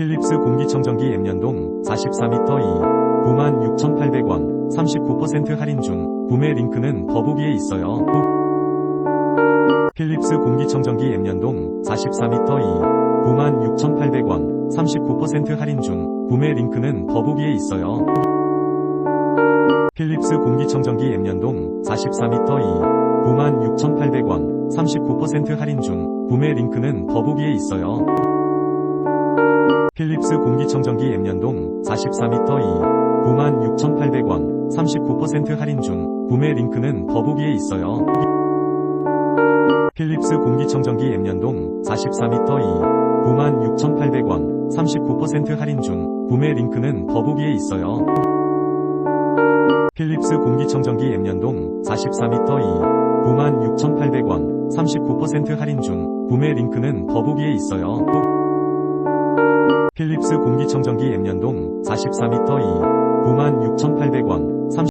필립스 공기청정기 M연동 44m 2 96,800원 39% 할인 중 구매 링크는 더보기에 있어요. 꼭 필립스 공기청정기 M연동 44m 2 96,800원 39% 할인 중 구매 링크는 더보기에 있어요. 필립스 공기청정기 M연동 44m 2 96,800원 39% 할인 중 구매 링크는 더보기에 있어요. 필립스 공기청정기 M연동 44m 2 96,800원 39% 할인 중 구매 링크는 더보기에 있어요. 필립스 공기청정기 M연동 44m 2 96,800원 39% 할인 중 구매 링크는 더보기에 있어요. 필립스 공기청정기 M연동 44m 2 96,800원 39% 할인 중 구매 링크는 더보기에 있어요. 꼭 필립스 공기청정기 M연동 44m 2 96,800원